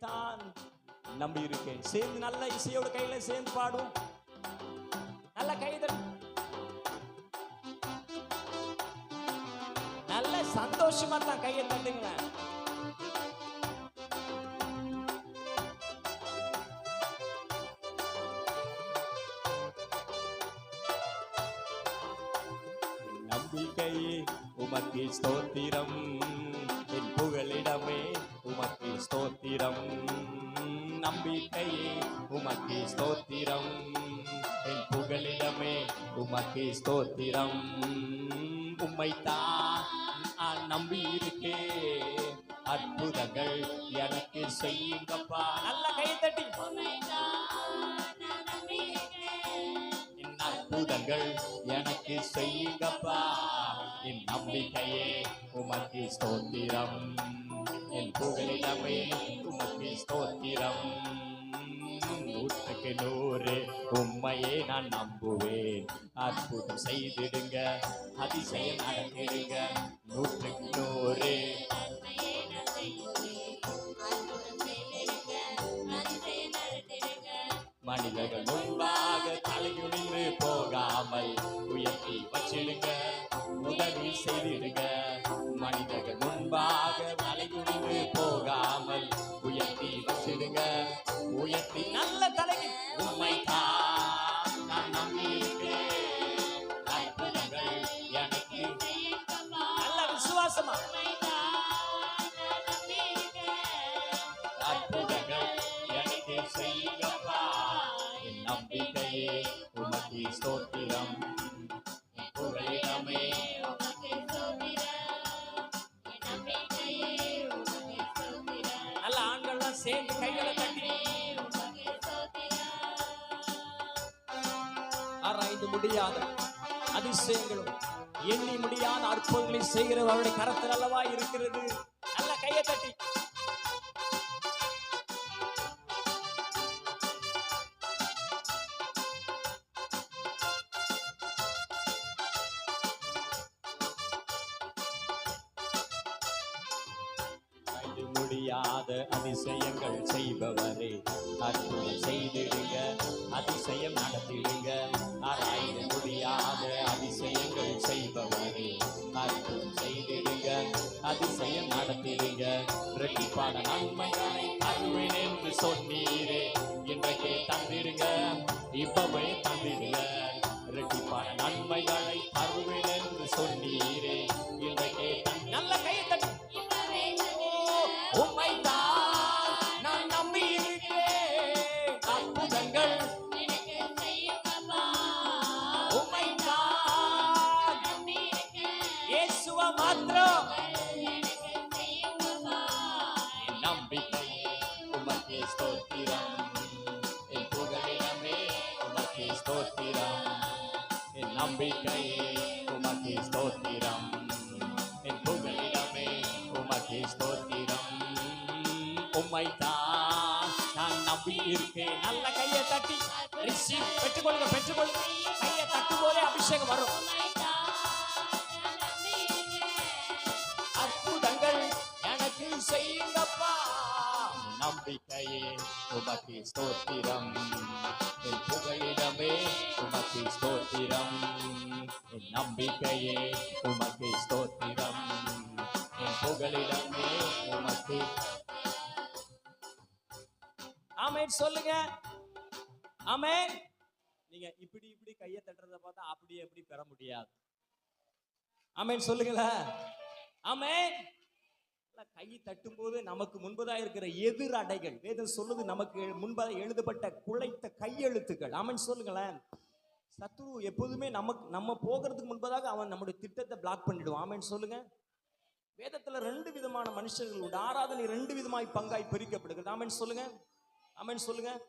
தான் நம்பி இருக்கேன் சேர்ந்து நல்ல இசையோட கையில சேர்ந்து பாடும் நல்ல கைதல் நல்ல சந்தோஷமா தான் கையை தட்டுங்க நம்பிக்கையே உமக்கு ஸ்தோத்திரம். ஸ்தோத்திரம். நம்பிக்கையே உமக்கு ஸ்தோத்திரம். என் புகழிடமே உமக்கு ஸ்தோத்திரம். உம்மைத்தான் நான் நம்பி இருக்கே அற்புதங்கள் எனக்கு செய்யுங்கப்பா. நல்ல கையை தட்டி. என் அற்புதங்கள் எனக்கு செய்யுங்கப்பா. என் நம்பிக்கையே உமக்கு ஸ்தோத்திரம். என் புகழிடமே உமக்கு ஸ்தோத்திரம். நூற்றுக்கு நூறு உண்மையே நான் நம்புவேன். அற்புதம் செய்திடுங்க அதிசயம் நடத்திடுங்க நூற்றுக்கு நூறு. மனிதர்கள் முன்பாக தலையுனிந்து போகாமல் உயர்த்தி வச்சிடுங்க உதவி செய்திடுங்க. மனிதர்கள் முன்பாக நல்ல தலைக்கு உண்மை நல்ல விசுவாசமா. நம்பிக்கையே உமக்கு ஸ்தோத்திரம். புகழிடமே நல்ல ஆண்கள்லாம் சேர்ந்து கைகளை ஆராய்ந்து முடியாத. அதிசயங்களும் எண்ணி முடியாத அற்புதங்களை செய்கிற அவருடைய கரத்தில் அல்லவா இருக்கிறது? நல்ல கையை தட்டி. முடியாத அதிசயங்கள் செய்பவரே அற்புதம் செய்திடுங்க அதிசயம் நடத்திடுங்க. ரெட்டிப்பான நன்மைகளை தருவேன் என்று சொன்னீரே இன்றைக்கு தந்திடுங்க இப்பவே தந்திடுங்க என் நம்பிக்கையே உமக்கே ஸ்தோத்திரம் என் புகலிடமே உமக்கு ஸ்தோத்திரம் உம்மைத்தான் நான் நம்பி இருக்கேன் நல்ல கையை தட்டி பெற்றுக்கொள்ளுங்க பெற்றுக்கொள்ளுங்க கையை தட்டும் போதே அபிஷேகம் வரும் உமக்கு ஸ்தோத்திரம். என் புகையிடமே உமக்கு ஸ்தோத்திரம். என் நம்பிக்கையே உமக்கு ஸ்தோத்திரம். என் புகழிடமே உமக்கு. ஆமென் சொல்லுங்க. ஆமென். நீங்க இப்படி இப்படி கையை தட்டுறத பார்த்தா அப்படி எப்படி பெற முடியாது. ஆமென் சொல்லுங்களேன். ஆமென். கை தட்டும்போது நமக்கு முன்பதாக இருக்கிற எதிர் அடைகள் வேதம் சொல்லுது நமக்கு முன்பதாக எழுதப்பட்ட குலைத்த கையெழுத்துக்கள். ஆமென் சொல்லுங்களேன். சத்ரு எப்போதுமே நமக்கு நம்ம போகிறதுக்கு முன்பதாக அவன் நம்முடைய திட்டத்தை பிளாக் பண்ணிடுவான். ஆமென் சொல்லுங்க. வேதத்துல ரெண்டு விதமான மனுஷர்கள் உண்டு. ஆராதனை ரெண்டு விதமாய் பங்காய் பிரிக்கப்படுகிறது. ஆமென் சொல்லுங்க. ஆமென் சொல்லுங்க.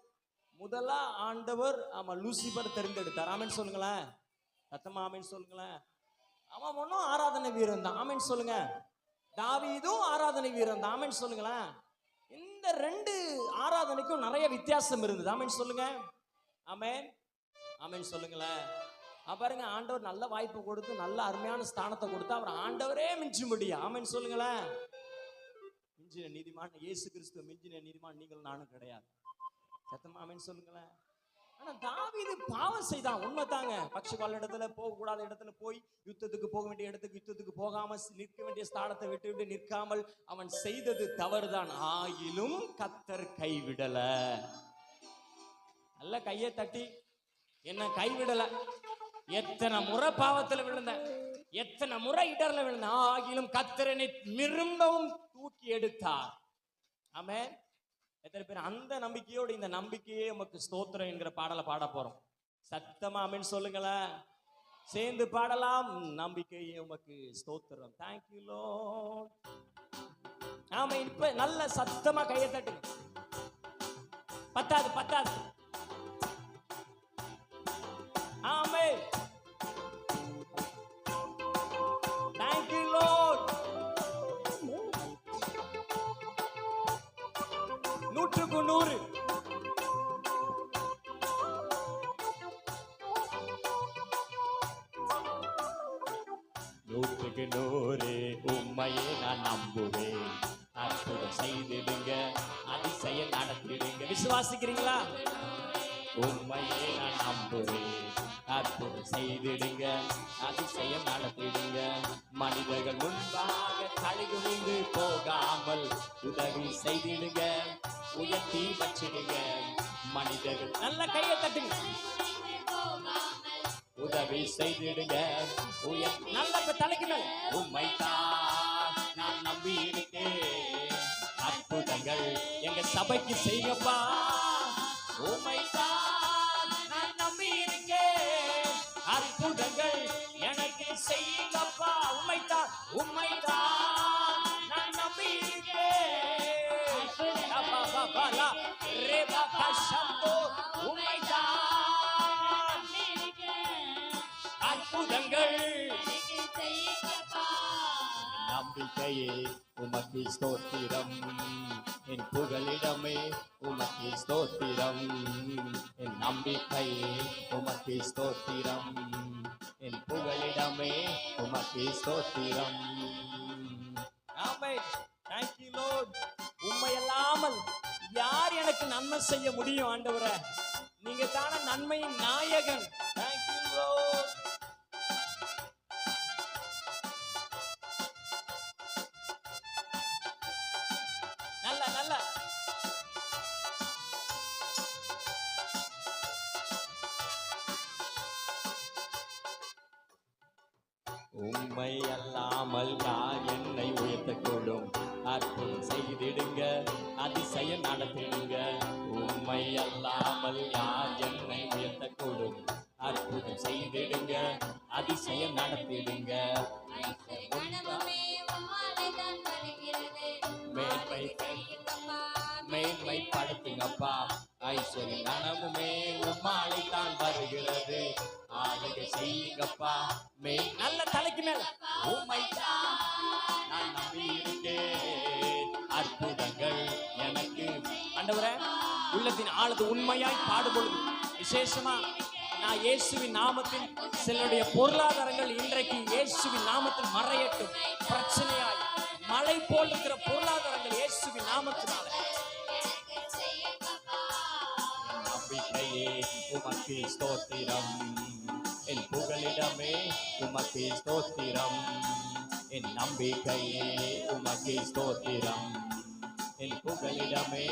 முதலா ஆண்டவர் ஆமா லூசிபர் தெரிந்தெடுத்தார். ஆமென் சொல்லுங்களேன். சத்தமா ஆமென் சொல்லுங்களேன். அவன் ஒன்றும் ஆராதனை வீரன் தான் ஆமென் சொல்லுங்க. தாவீதும் ஆராதனை வீரன் தான். சொல்லுங்களேன். இந்த ரெண்டு ஆராதனைக்கும் நிறைய வித்தியாசம் இருந்தது. ஆமென் சொல்லுங்க. ஆமேன். ஆமேன் சொல்லுங்களேன். பாருங்க ஆண்டவர் நல்ல வாய்ப்பு கொடுத்து நல்ல அருமையான ஸ்தானத்தை கொடுத்து அவர் ஆண்டவரே மிஞ்ச முடியும் ஆமேன் சொல்லுங்களேன். மிஞ்சின நீதிமான் இயேசு கிறிஸ்துவ மிஞ்சின நீதிமான் நீங்கள் நானும் கிடையாது. சத்தமா ஆமேன் சொல்லுங்களேன். ஆனா தாவீது பாவம் செய்தான் உண்மைதாங்க. பட்சபால இடத்துல போக கூடாத இடத்துல போய் யுத்தத்துக்கு போக வேண்டிய இடத்துக்கு யுத்தத்துக்கு போகாம நிற்க வேண்டிய ஸ்தானத்தை விட்டு விட்டு நிற்காமல் அவன் செய்தது தவறுதான். ஆயிலும் கத்தர் கைவிடல. நல்ல கையை தட்டி என்ன கைவிடல? எத்தனை முறை பாவத்துல விழுந்தேன் எத்தனை முறை இடர்ல விழுந்தேன் ஆகிலும் கத்தரனை திரும்பவும் தூக்கி எடுத்தார். ஆமே எத்தனை பேர் அந்த நம்பிக்கையோடு இந்த நம்பிக்கையே நமக்கு ஸ்தோத்திரம் என்கிற பாடலை பாட போறோம். சத்தமா ஆமென் சொல்லுங்களேன் சேர்ந்து பாடலாம். நம்பிக்கையே உமக்கு ஸ்தோத்திரம். தேங்க்யூ லோ ஆமா இப்ப நல்ல சத்தமா கையை தட்டுங்க. பத்தாது பத்தாது. நூற்றுக்கு நூறு. நூற்றுக்கு நூறு உண்மையை நான் நம்புவேன். அற்புதம் செய்திடுங்க அதிசயம் நடத்திடுங்க. விசுவாசிக்கிறீங்களா? உண்மையை நான் நம்புவேன். அற்புதம் செய்திடுங்க அதிசயம் நடத்திடுங்க. மனிதர்கள் முன்பாக கழுகுனிந்து போகாமல் உதவி செய்திடுங்க. உயர்த்தி வச்சிடுங்க மனிதர்கள். நல்ல கையை தட்டுங்க. உதவி செய்திடுங்க உயர் நல்ல தலைக்கு மேல. உண்மைதான் நான் நம்பி இருக்கேன் அற்புதங்கள் எங்க சபைக்கு செய்யப்பா. அற்புதங்கள் நம்பிக்கையே உமக்கு ஸ்தோத்திரம். என் புகலிடமே உமக்கு ஸ்தோத்திரம். என் நம்பிக்கையே உமக்கு ஸ்தோத்திரம். என் புகலிடமே உமக்கு ஸ்தோத்திரம். தேங்க்யூ லோட் உண்மையல்லாமல் யார் எனக்கு நன்மை செய்ய முடியும் ஆண்டவரே? நீங்க தான நன்மையின் நாயகன். உண்மை அல்லாமல் யார் என்னை உயர்த்தக்கூடும். அற்புதம் செய்திடுங்க அதிசயம் நடத்திடுங்க. உண்மை அல்லாமல் யார் என்னை உயர்த்தக்கூடும். அற்புதம் செய்திடுங்க அதிசயம் நடத்திடுங்க. மேன்மை மேன்மைப்படுத்துங்கப்பா. ஐஸ்வரி கனமுமே உம்மாலை தான் வருகிறது. ஆளுகை செய்யுங்கப்பா மெய் நல்ல தலைக்கு மேல. உம்மை நான் நம்பி அற்புதங்கள் எனக்கு. ஆண்டவரே உள்ளத்தின் ஆழது உண்மையாய் பாடுபொழுது விசேஷமா நான் இயேசுவின் நாமத்தில் சிலருடைய பொருளாதாரங்கள் இன்றைக்கு இயேசுவின் நாமத்தில் மறையட்டும். பிரச்சனையாய் மழை போல் இருக்கிற பொருளாதாரங்கள் இயேசுவின் நாமத்தினால. உமக்கு ஸ்தோத்திரம் என் புகலிடமே உமக்கு ஸ்தோத்திரம் என் நம்பிக்கையே உமக்கு ஸ்தோத்திரம் என் புகலிடமே